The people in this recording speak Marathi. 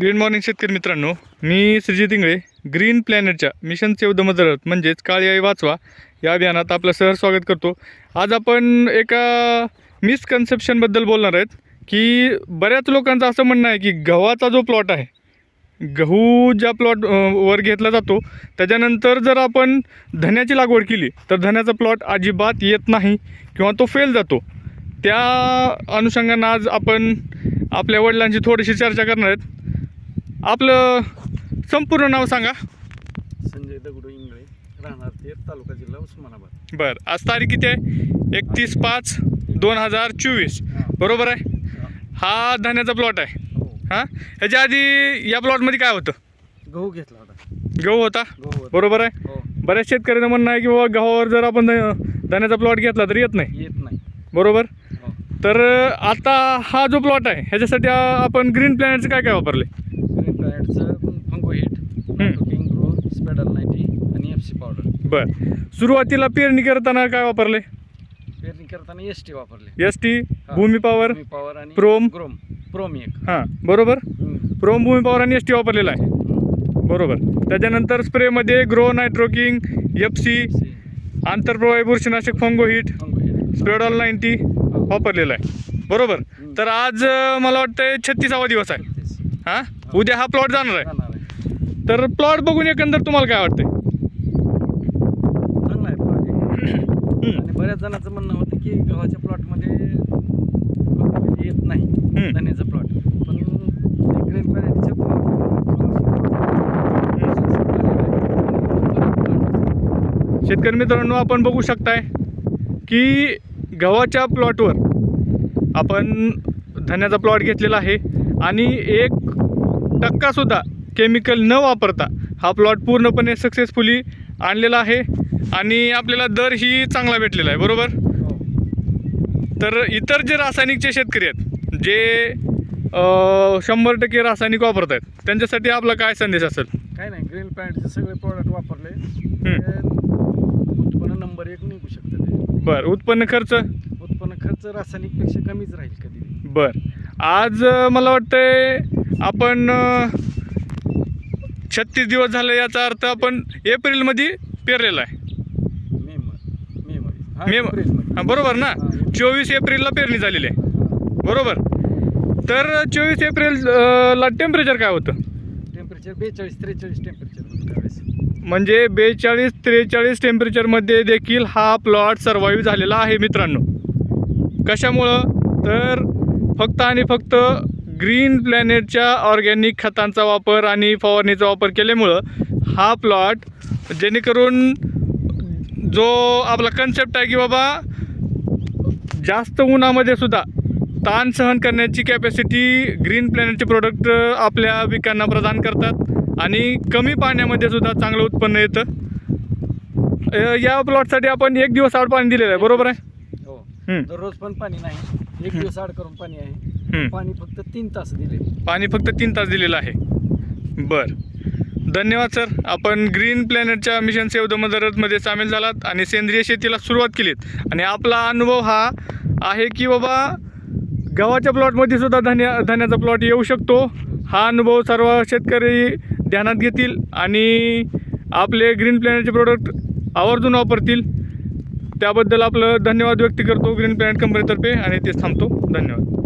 ग्रीन मॉर्निंग शेतकरी मित्रांनो. मी श्रीजित इंगळे ग्रीन प्लॅनेटच्या मिशन सेव द मदर म्हणजेच काळी आई वाचवा या अभियानात आपलं सहर स्वागत करतो. आज आपण एका मिसकन्सेप्शनबद्दल बोलणार आहेत की बऱ्याच लोकांचं असं म्हणणं आहे की गव्हाचा जो प्लॉट आहे गहू ज्या प्लॉट वर घेतला जातो त्याच्यानंतर जर आपण धन्याची लागवड केली तर धन्याचा प्लॉट अजिबात येत नाही किंवा तो फेल जातो. त्या अनुषंगानं आज आपण आपल्या वडिलांची थोडीशी चर्चा करणार आहेत. आपलं संपूर्ण नाव सांगा. संजय दगडू इंगळे राहणार तेर तालुका जिल्हा उस्मानाबाद. बरं आज तारीख किती आहे? एकतीस पाच दोन हजार चोवीस. बरोबर आहे? हा. धान्याचा प्लॉट आहे. हो. हां? ह्याच्या आधी या प्लॉटमध्ये काय होतं? गहू घेतला होता. गहू होता? गहू होता. बरोबर आहे? हो. बऱ्याच शेतकऱ्यांचं म्हणणं आहे की बाबा गव्हावर जर आपण धान्याचा प्लॉट घेतला तर येत नाही. येत नाही. बरोबर? हो. तर आता हा जो प्लॉट आहे ह्याच्यासाठी आपण ग्रीन प्लॅनेटचे काय काय वापरले green प्लॅनेटचं Fungo Hit King Grow Spredol ninety आणि एफ सी पावडर बरं. सुरुवातीला पेरणी करताना काय वापरले? पेरणी करताना एस टी वापरले. S T Bhumi power Bhumi power आणि प्रोम. ग्रोम प्रोम एक. हां बरोबर. प्रोम भूमी पॉवर आणि एस टी वापरलेला आहे. बरोबर. त्याच्यानंतर स्प्रेमध्ये ग्रो नायट्रोकिंग एफ सी. आंतरप्रवाही बुरशीनाशक Fungo Hit Fungo Hit Spredol ninety वापरलेला आहे. बरोबर. तर आज मला वाटतं छत्तीसावा दिवस आहे. हां? उद्या हा प्लॉट जाणार आहे. तर प्लॉट बघून एकंदर तुम्हाला काय वाटतंय? चांगला आहे प्लॉट. आणि बऱ्याच जणांचं म्हणणं होतं की गव्हाच्या प्लॉटमध्ये येत नाही हम्म. धन्याचं प्लॉट पण ग्रीन पॅरेटच्या शेतकरी मित्रांनो आपण बघू शकताय की गव्हाच्या प्लॉटवर आपण धन्याचा प्लॉट घेतलेला आहे. आणि एक टक्कासुद्धा केमिकल न वापरता हा प्लॉट पूर्णपणे सक्सेसफुली आणलेला आहे आणि आपल्याला दरही चांगला भेटलेला आहे बरोबर? तर इतर जे रासायनिकचे शेतकरी आहेत जे शंभर टक्के रासायनिक वापरत आहेत त्यांच्यासाठी आपला काय संदेश असेल? काय नाही ग्रीन पॅरेटचे सगळे प्रॉडक्ट वापरले. उत्पन्न नंबर एक निघू शकतं बरं उत्पन्न खर्च? उत्पन्न खर्च रासायनिकपेक्षा कमीच राहील कधी. बर. आज मला वाटतंय आपण छत्तीस दिवस झाले याचा अर्थ आपण एप्रिलमध्ये पेरलेला आहे. मे हा, बरोबर ना? चोवीस एप्रिलला पेरणी झालेली आहे. बरोबर? तर चोवीस एप्रिल अ, ला टेम्परेचर काय होतं? टेम्परेचर बेचाळीस त्रेचाळीस टेम्परेचर म्हणजे बेचाळीस त्रेचाळीस टेम्परेचरमध्ये देखील हा प्लॉट सर्वाईव्ह झालेला आहे मित्रांनो. कशामुळं? तर फक्त आणि फक्त ग्रीन प्लॅनेटच्या ऑर्गॅनिक खतांचा वापर आणि फवारणीचा वापर केल्यामुळं हा प्लॉट जेणेकरून जो आपला कन्सेप्ट आहे की बाबा जास्त उन्हामध्ये सुद्धा ताण सहन करण्याची कॅपॅसिटी ग्रीन प्लॅनेटचे प्रोडक्ट आपल्या पिकांना प्रदान करतात आणि कमी पाण्यामध्ये सुद्धा चांगलं उत्पन्न येतं. या प्लॉटसाठी आपण एक दिवस आड पाणी दिलेलं आहे बरोबर आहे? हो. दररोज पण पाणी नाही. एक दिवस आड करून पाणी आहे. हम्म. पाणी फक्त तीन तास दिले. पाणी फक्त तीन तास दिलेलं आहे. बर. धन्यवाद सर. आपण ग्रीन प्लॅनेटच्या मिशन सेव द मदरमध्ये सामील झालात आणि सेंद्रिय शेतीला सुरुवात केलीत. आणि आपला अनुभव हा आहे की बाबा गव्हाच्या प्लॉटमध्ये सुद्धा धान्य धान्याचा प्लॉट येऊ शकतो. हा अनुभव सर्व शेतकरी ध्यानात घेतील आणि आपले ग्रीन प्लॅनेटचे प्रोडक्ट आवर्जून वापरतील. त्याबद्दल आपलं धन्यवाद व्यक्त करतो ग्रीन प्लॅनेट कंपनीतर्फे आणि तेच थांबतो. धन्यवाद.